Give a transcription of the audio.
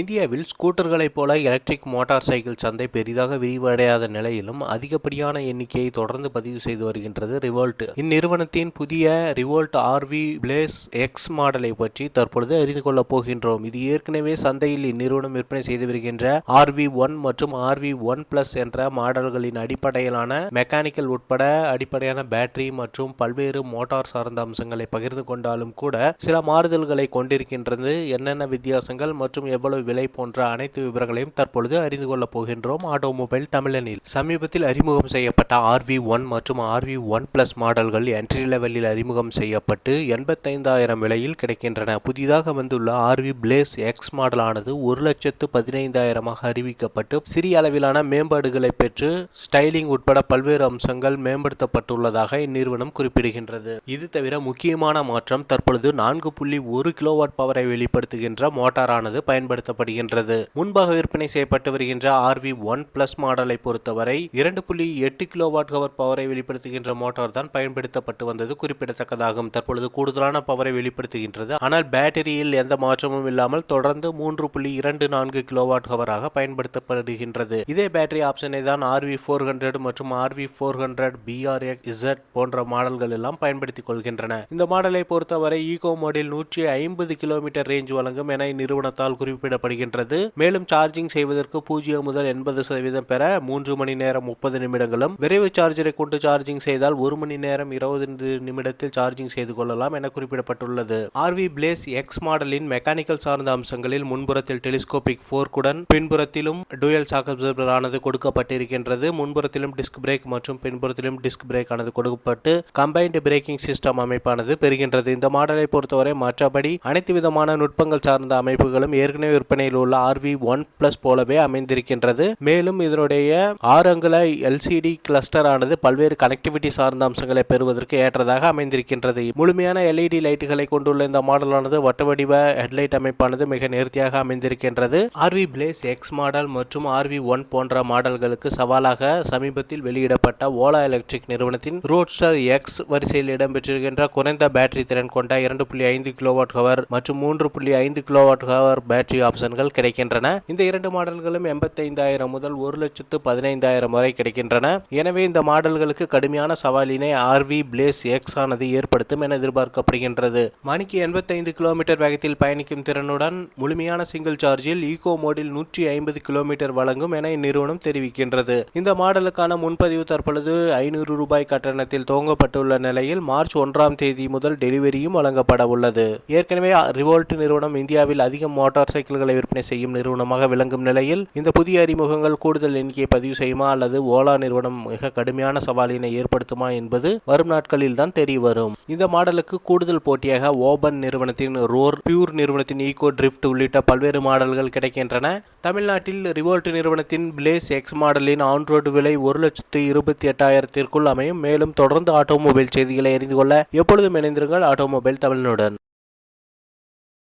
இந்தியாவில் ஸ்கூட்டர்களைப் போல electric motor cycle சந்தை பெரிதாக விரிவடையாத நிலையிலும் அதிகப்படியான எண்ணிக்கையை தொடர்ந்து பதிவு செய்து வருகின்றது ரிவோல்ட் இந்நிறுவனத்தின் புதிய ரிவோல்ட் ஆர்வி பிளேஸ் எக்ஸ் மாடலை பற்றி தற்பொழுது அறிந்து கொள்ளப் போகின்றோம். இது ஏற்கனவே சந்தையில் இந்நிறுவனம் விற்பனை செய்து வருகின்ற ஆர்வி ஒன் மற்றும் ஆர்வி ஒன் பிளஸ் என்ற மாடல்களின் அடிப்படையிலான மெக்கானிக்கல் உட்பட அடிப்படையான பேட்டரி மற்றும் பல்வேறு மோட்டார் சார்ந்த அம்சங்களை பகிர்ந்து கொண்டாலும் கூட சில மாறுதல்களை கொண்டிருக்கின்றது. என்னென்ன வித்தியாசங்கள் மற்றும் எவ்வளவு விலை போன்ற அனைத்து விவரங்களையும் தற்பொழுது அறிந்து கொள்ளப் போகின்றோம். ஆட்டோமொபைல் தமிழனில் சமீபத்தில் அறிமுகம் செய்யப்பட்ட ஆர்வி ஒன் மற்றும் ஆர்வி ஒன் பிளஸ் மாடல்கள் என்ட்ரி லெவலில் அறிமுகம் செய்யப்பட்டு எண்பத்தைந்தாயிரம் விலையில் கிடைக்கின்றன. புதிதாக வந்துள்ள ஆர்வி பிளேஸ் எக்ஸ் மாடலானது ஒரு லட்சத்து பதினைந்தாயிரமாக அறிவிக்கப்பட்டு சிறிய அளவிலான மேம்பாடுகளை பெற்று ஸ்டைலிங் உட்பட பல்வேறு அம்சங்கள் மேம்படுத்தப்பட்டுள்ளதாக இந்நிறுவனம் குறிப்பிடுகின்றது. இது தவிர முக்கியமான மாற்றம் தற்பொழுது நான்கு புள்ளி ஒரு கிலோவாட் பவரை வெளிப்படுத்துகின்ற மோட்டாரானது பயன்படுத்த பயன்படுத்தப்படுகின்றது. முன்பாக விற்பனை செய்யப்பட்டு வருகின்ற ஆர்வி ஒன் பிளஸ் மாடலை பொறுத்தவரை இரண்டு புள்ளி எட்டு கிலோவாட் ஹவர் பவரை வெளிப்படுத்துகின்ற மோட்டார் தான் பயன்படுத்தப்பட்டு வந்தது குறிப்பிடத்தக்கதாகும். தற்பொழுது கூடுதலான பவரை வெளிப்படுத்துகின்றது. ஆனால் பேட்டரியில் எந்த மாற்றமும் இல்லாமல் தொடர்ந்து மூன்று புள்ளி இரண்டு நான்கு கிலோவாட் ஹவராக பயன்படுத்தப்படுகின்றது. இதே பேட்டரி ஆப்ஷனை தான் ஆர்வி ஃபோர் ஹண்ட்ரட் மற்றும் RV four hundred BRZ போன்ற மாடல்கள் எல்லாம் பயன்படுத்திக் கொள்கின்றன. இந்த மாடலை பொறுத்தவரை ஈகோ மாடல் நூற்றி ஐம்பது கிலோமீட்டர் ரேஞ்ச் வழங்கும் என இந்நிறுவனத்தால் குறிப்பிடப்படுகின்றது மேலும் சார்ஜிங் செய்வதற்கு பூஜ்ஜியம் முதல் எண்பது சதவீதம் பெற மூன்று மணி நேரம் முப்பது நிமிடங்களும் விரைவு சார்ஜரை கொண்டு சார்ஜிங் செய்தால் ஒரு மணி நேரம் இருபது நிமிடத்தில் சார்ஜிங் செய்து கொள்ளலாம் என குறிப்பிடப்பட்டுள்ளது. ஆர்வி பிளேஸ் எக்ஸ் மாடலின் மெக்கானிக்கல் சார்ந்த அம்சங்களில் முன்புறத்தில் டெலிஸ்கோபிக் ஃபோர்க்குடன் பின்புறத்திலும் டூயல் சாக் அப்சர்வர் ஆனது கொடுக்கப்பட்டிருக்கின்றது. முன்புறத்திலும் டிஸ்க் பிரேக் மற்றும் பின்புறத்திலும் டிஸ்க் பிரேக் ஆனது கொடுக்கப்பட்டு கம்பைன்டு பிரேக்கிங் சிஸ்டம் அமைப்பானது பெறுகின்றது. இந்த மாடலை பொறுத்தவரை மற்றபடி அனைத்து விதமான நுட்பங்கள் சார்ந்த அமைப்புகளும் ஏற்கனவே விற்பனையில் உள்ள ஆர்வி ஒன் பிளஸ் போலவே அமைந்திருக்கின்றது. மேலும் இதனுடைய ஆறு அங்குல எல்சிடி கிளஸ்டர் ஆனது பல்வேறு கனெக்டிவிட்டி சார்ந்த அம்சங்களை பெறுவதற்கு ஏற்றதாக அமைந்திருக்கின்றது. முழுமையான எல்இடி லைட்டுகளை கொண்டுள்ள இந்த மாடலானது வட்ட வடிவ ஹெட்லைட் அமைப்பானது மிக நேர்த்தியாக அமைந்திருக்கின்றது. ஆர்வி பிளேஸ் எக்ஸ் மாடல் மற்றும் ஆர்வி ஒன் போன்ற மாடல்களுக்கு சவாலாக சமீபத்தில் வெளியிடப்பட்ட ஓலா எலக்ட்ரிக் நிறுவனத்தின் ரோட்ஸ்டர் எக்ஸ் வரிசையில் இடம்பெற்றிருக்கின்ற குறைந்த பேட்டரி திறன் கொண்ட இரண்டு புள்ளி ஐந்து கிலோவாட் ஹவர் மற்றும் மூன்று புள்ளி ஐந்து கிலோவாட் ஹவர் பேட்டரி ஆப்ஷன்கள் கிடைக்கின்றன. இந்த இரண்டு மாடல்களும் எண்பத்தைந்தாயிரம் முதல் ஒரு லட்சத்து பதினைந்தாயிரம் வரை கிடைக்கின்றன. எனவே இந்த மாடல்களுக்கு கடுமையான சவாலினை ஆர்வி பிளேஸ் எக்ஸ் ஆனது ஏற்படுத்தும் என எதிர்பார்க்கப்படுகின்றது. மணிக்கு எண்பத்தைந்து கிலோமீட்டர் வேகத்தில் பயணிக்கும் திறனுடன் முழுமையான சிங்கிள் சார்ஜில் ஈகோ மோடில் நூற்றி ஐம்பது கிலோமீட்டர் வழங்கும் என இந்நிறுவனம் தெரிவிக்கின்றது. இந்த மாடலுக்கான முன்பதிவு தற்பொழுது ஐநூறு ரூபாய் கட்டணத்தில் துவங்கப்பட்டுள்ள நிலையில் மார்ச் ஒன்றாம் தேதி முதல் டெலிவரியும் வழங்கப்பட உள்ளது. ஏற்கனவே ரிவோல்ட் நிறுவனம் இந்தியாவில் அதிக மோட்டார் சைக்கிள்கள் விற்பனை செய்யும் நிறுவனமாக விளங்கும் நிலையில் இந்த புதிய அறிமுகங்கள் கூடுதல் எண்ணிக்கையை பதிவு செய்யுமா அல்லது ஓலா நிறுவனம் மிக கடுமையான சவாலினை ஏற்படுத்துமா என்பது வரும் நாட்களில் தான் தெரிய வரும். இந்த மாடலுக்கு கூடுதல் போட்டியாக ஓபன் நிறுவனத்தின் ரோர் பியூர் நிறுவனத்தின் ஈகோ டிரிஃப்ட் உள்ளிட்ட பல்வேறு மாடல்கள் கிடைக்கின்றன. தமிழ்நாட்டில் ரிவோல்ட் நிறுவனத்தின் பிளேஸ் எக்ஸ் மாடலின் ஆன்ரோடு விலை ஒரு லட்சத்து இருபத்தி எட்டாயிரத்திற்குள் அமையும். மேலும் தொடர்ந்து ஆட்டோமொபைல் செய்திகளை அறிந்து கொள்ள எப்பொழுதும் இணைந்திருங்கள் ஆட்டோமொபைல் தமிழனுடன்.